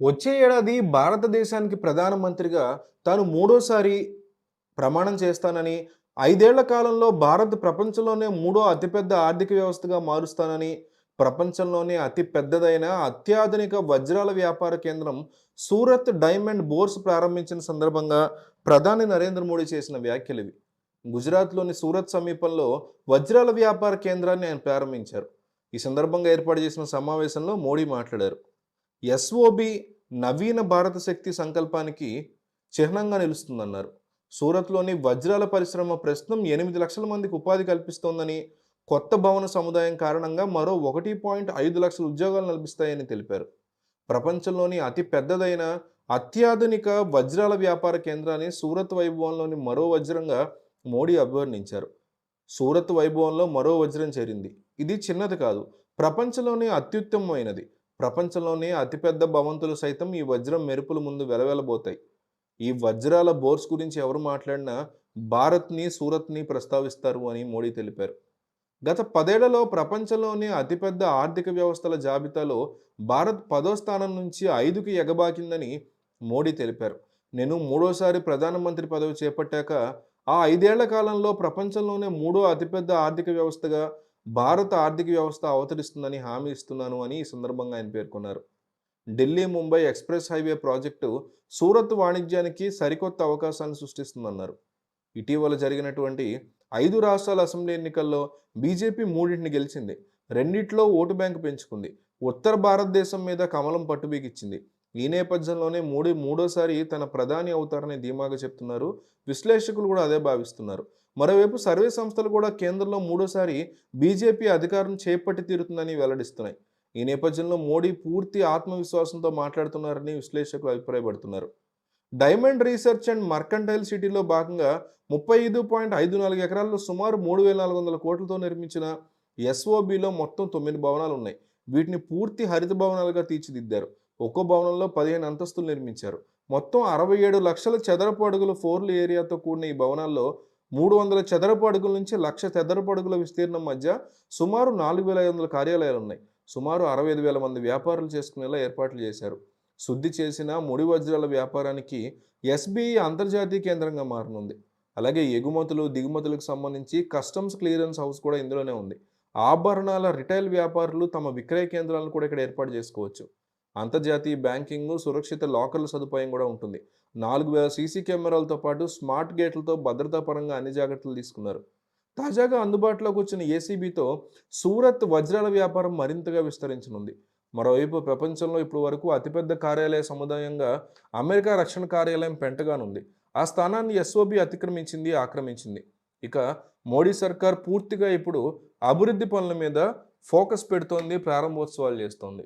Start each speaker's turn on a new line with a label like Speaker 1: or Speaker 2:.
Speaker 1: వచ్చే ఏడాది భారతదేశానికి ప్రధానమంత్రిగా తాను మూడోసారి ప్రమాణం చేస్తానని ఐదేళ్ళ కాలంలో భారత్ ప్రపంచంలోనే మూడో అతిపెద్ద ఆర్థిక వ్యవస్థగా మారుస్తానని ప్రపంచంలోనే అతి పెద్దదైన అత్యాధునిక వజ్రాల వ్యాపార కేంద్రం సూరత్ డైమండ్ బోర్స్ ప్రారంభించిన సందర్భంగా ప్రధాని నరేంద్ర మోడీ చేసిన వ్యాఖ్యలు ఇవి. గుజరాత్లోని సూరత్ సమీపంలో వజ్రాల వ్యాపార కేంద్రాన్ని ఆయన ప్రారంభించారు. ఈ సందర్భంగా ఏర్పాటు చేసిన సమావేశంలో మోడీ మాట్లాడారు. ఎస్ఓబి నవీన భారత శక్తి సంకల్పానికి చిహ్నంగా నిలుస్తుందన్నారు. సూరత్లోని వజ్రాల పరిశ్రమ ప్రస్తుతం ఎనిమిది లక్షల మందికి ఉపాధి కల్పిస్తోందని కొత్త భవన సముదాయం కారణంగా మరో ఒకటి పాయింట్ ఐదు లక్షల ఉద్యోగాలు లభిస్తాయని తెలిపారు. ప్రపంచంలోని అతి పెద్దదైన అత్యాధునిక వజ్రాల వ్యాపార కేంద్రాన్ని సూరత్ వైభవంలోని మరో వజ్రంగా మోడీ అభివర్ణించారు. సూరత్ వైభవంలో మరో వజ్రం చేరింది. ఇది చిన్నది కాదు ప్రపంచంలోనే అత్యుత్తమమైనది. ప్రపంచంలోనే అతిపెద్ద భవంతులు సైతం ఈ వజ్రం మెరుపుల ముందు వెలవెలబోతాయి. ఈ వజ్రాల బోర్స్ గురించి ఎవరు మాట్లాడినా భారత్ని సూరత్ని ప్రస్తావిస్తారు అని మోడీ తెలిపారు. గత పదేళ్ళలో ప్రపంచంలోనే అతిపెద్ద ఆర్థిక వ్యవస్థల జాబితాలో భారత్ పదో స్థానం నుంచి ఐదుకి ఎగబాకిందని మోడీ తెలిపారు. నేను మూడోసారి ప్రధానమంత్రి పదవి చేపట్టాక ఆ ఐదేళ్ళ కాలంలో ప్రపంచంలోనే మూడో అతిపెద్ద ఆర్థిక వ్యవస్థగా భారత ఆర్థిక వ్యవస్థ అవతరిస్తుందని హామీ ఇస్తున్నాను అని ఈ సందర్భంగా ఆయన పేర్కొన్నారు. Delhi Mumbai express highway project Surat వాణిజ్యానికి సరికొత్త అవకాశాన్ని సృష్టిస్తుందన్నారు. ఇటీవల జరిగినటువంటి ఐదు రాష్ట్రాల అసెంబ్లీ ఎన్నికల్లో బీజేపీ మూడింటిని గెలిచింది. రెండిట్లో ఓటు బ్యాంకు పెంచుకుంది. ఉత్తర భారతదేశం మీద కమలం పట్టుబీగిచ్చింది ఈ నేపథ్యంలోనే మోడీ మూడోసారి తన ప్రధాని అవుతారని ధీమాగా చెప్తున్నారు. విశ్లేషకులు కూడా అదే భావిస్తున్నారు. మరోవైపు సర్వే సంస్థలు కూడా కేంద్రంలో మూడోసారి బీజేపీ అధికారం చేపట్టి తీరుతుందని వెల్లడిస్తున్నాయి. ఈ నేపథ్యంలో మోడీ పూర్తి ఆత్మవిశ్వాసంతో మాట్లాడుతున్నారని విశ్లేషకులు అభిప్రాయపడుతున్నారు. డైమండ్ రీసెర్చ్ అండ్ మర్కంటైల్ సిటీలో భాగంగా ముప్పై ఐదు పాయింట్ ఐదు నాలుగు ఎకరాల్లో సుమారు మూడు వేల నాలుగు వందల కోట్లతో నిర్మించిన ఎస్ఓబిలో మొత్తం తొమ్మిది భవనాలు ఉన్నాయి వీటిని పూర్తి హరిత భవనాలుగా తీర్చిదిద్దారు. ఒక్కో భవనంలో పదిహేను అంతస్తులు నిర్మించారు. మొత్తం అరవై ఏడు లక్షల చదరపు అడుగుల ఫోర్లు ఏరియాతో కూడిన ఈ భవనాల్లో మూడు వందల చదరపు అడుగుల నుంచి లక్ష చదరపు అడుగుల విస్తీర్ణం మధ్య సుమారు నాలుగు వేల ఐదు వందల కార్యాలయాలు ఉన్నాయి. సుమారు అరవై ఐదు వేల మంది వ్యాపారులు చేసుకునేలా ఏర్పాట్లు చేశారు. శుద్ధి చేసిన ముడి వజ్రాల వ్యాపారానికి ఎస్బీఐ అంతర్జాతీయ కేంద్రంగా మారనుంది. అలాగే ఎగుమతులు దిగుమతులకు సంబంధించి కస్టమ్స్ క్లియరెన్స్ హౌస్ కూడా ఇందులోనే ఉంది. ఆభరణాల రిటైల్ వ్యాపారులు తమ విక్రయ కేంద్రాలను కూడా ఇక్కడ ఏర్పాటు చేసుకోవచ్చు. అంతర్జాతీయ బ్యాంకింగ్ సురక్షిత లాకర్ల సదుపాయం కూడా ఉంటుంది. నాలుగు వేల సీసీ కెమెరాలతో పాటు స్మార్ట్ గేట్లతో భద్రతా పరంగా అన్ని జాగ్రత్తలు తీసుకున్నారు. తాజాగా అందుబాటులోకి వచ్చిన ఏసీబీతో సూరత్ వజ్రాల వ్యాపారం మరింతగా విస్తరించనుంది. మరోవైపు ప్రపంచంలో ఇప్పటి వరకు అతిపెద్ద కార్యాలయ సముదాయంగా అమెరికా రక్షణ కార్యాలయం పెంటగాన్ ఉంది ఆ స్థానాన్ని ఎస్ఓబి అతిక్రమించింది ఆక్రమించింది. ఇక మోడీ సర్కార్ పూర్తిగా ఇప్పుడు అభివృద్ధి పనుల మీద ఫోకస్ పెడుతోంది ప్రారంభోత్సవాలు చేస్తోంది.